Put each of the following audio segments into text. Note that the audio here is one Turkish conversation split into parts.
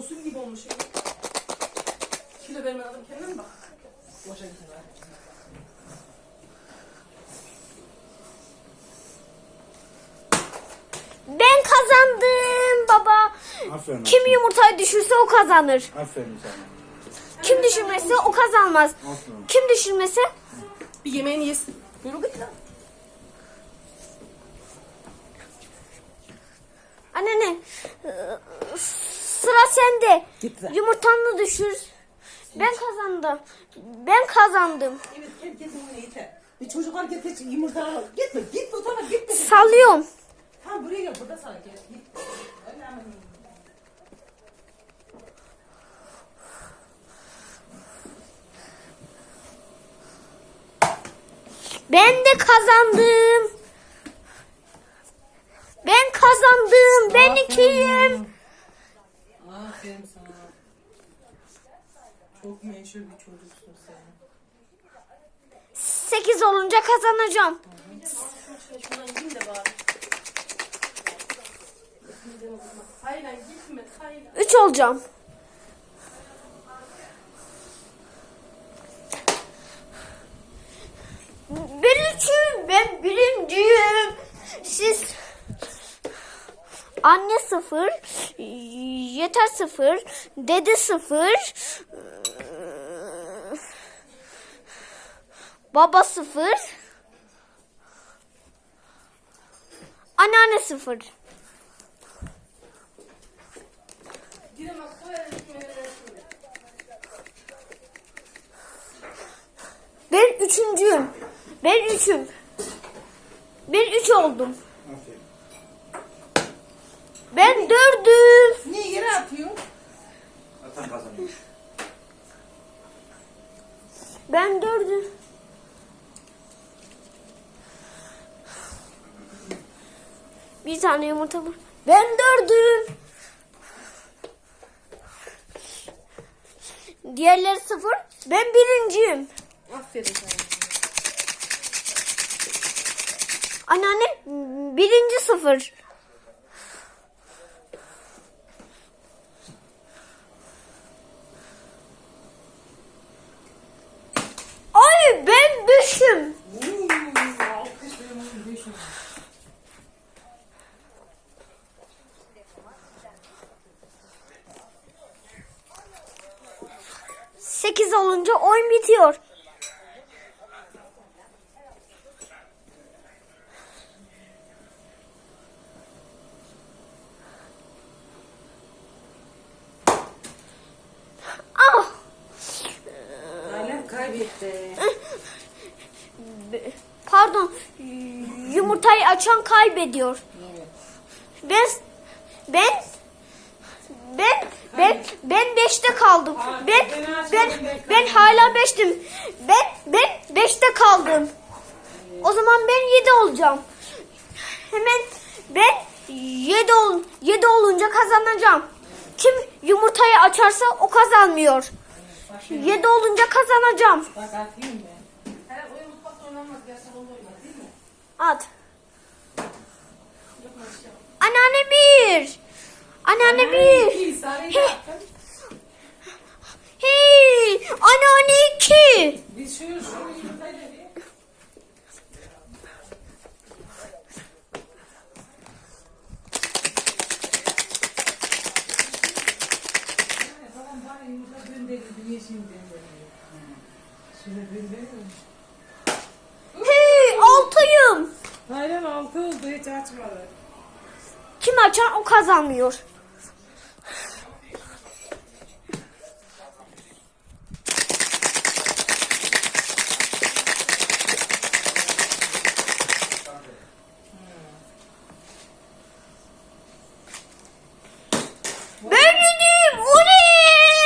Tosun gibi olmuş. Kilo vermen adam kendine mi bak? Boşa bari. Ben kazandım baba. Aferin. Kim aferin. yumurtayı düşürse o kazanır. Aferin sana. Kim düşürmezse o kazanmaz. Aferin. Kim düşürmese Bir yemeğini yesin. Yürü git lan. anne ne? Sıra sende. Git lan. Yumurtanı düşür. Ben kazandım. Ben kazandım. Evet herkesin önüne yeter. Bir çocuklar getir yumurta al. Gitme gitme o tarafa gitme. Sallıyorum. Tamam buraya gel burada sana gel. Git. Ben de kazandım. Ben kazandım. Ben ikiyim. Aferin sana. Çok meşhur bir çocuksun sen. Sekiz olunca kazanacağım. De bari. Hayır lan gitme. Hayır. Üç olacağım. Ben üçüm. Ben birinciyim. Siz anne sıfır, yeter sıfır, dede sıfır, baba sıfır, anneanne sıfır. Ben üçüncüyüm. Ben üçüm. Ben üç oldum. Aferin. Ben dördüm. Niye yere atıyor? Atan kazanıyor. Ben dördüm. Bir tane yumurta var. Ben dördüm. Diğerleri sıfır. Ben birinciyim. Aferin sana. Anneanne birinci sıfır. Ay ben beşim. Olunca oyun bitiyor. Ah! Kaybetti. Be- Pardon. Yumurtayı açan kaybediyor. Ben ben ben 5'te kaldım. Ben ben ben hala 5'tim. Ben ben 5'te kaldım. O zaman ben 7 olacağım. Hemen ben 7 ol 7 olunca kazanacağım. Kim yumurtayı açarsa o kazanmıyor. 7 olunca kazanacağım. At. Anneanne bir. Anneanne bir. İki. Anneanne iki. Bir. Hey altıyım. Hayır altı oldu hiç açmadı. Kim açar o kazanmıyor. Ben yedim. Oley!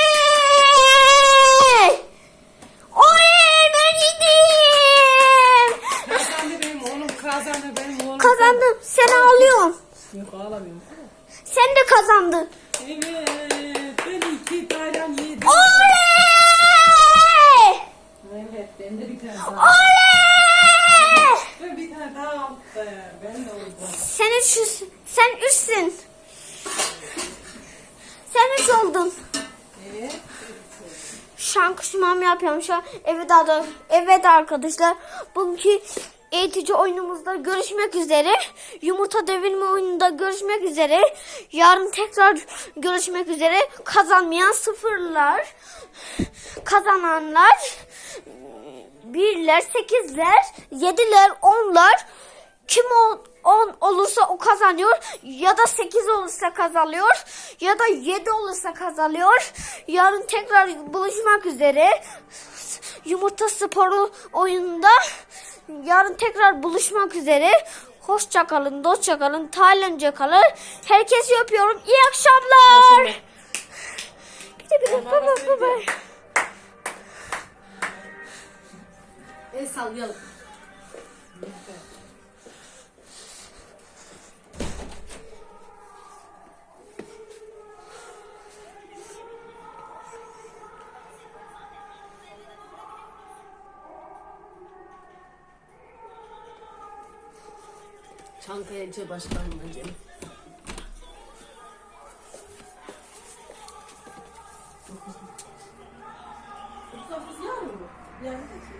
Oley ben yedim. Kazandı benim oğlum kazandı benim oğlum. Kazandım. Sen ağlıyorsun. Yok ağlamıyorum. Sen de kazandın. Evet ben iki tane yedim. Oley! Evet ben de bir tane daha. Oley! Ben bir tane daha aldım. Ben de oldum. Sen üçsün. Sen üçsün. Sen sen üç oldun. Ee, Şankışmam yapıyorum şu an. Evet, evet arkadaşlar. Bugünkü eğitici oyunumuzda görüşmek üzere. Yumurta devirme oyununda görüşmek üzere. Yarın tekrar görüşmek üzere. Kazanmayan sıfırlar. Kazananlar birler, sekizler, yediler, onlar. Kim o 10 olursa o kazanıyor ya da 8 olursa kazanıyor ya da 7 olursa kazanıyor. Yarın tekrar buluşmak üzere. Yumurta sporu oyununda yarın tekrar buluşmak üzere. Hoşça kalın, dostça kalın, Taylandca kalın. Herkesi öpüyorum. İyi akşamlar. Bir de bir de bye bye bye bye. El sallayalım. Çankaya İlçe şey Başkanlığı'na Cem. Kafası yağmıyor mu? Yerde de ki.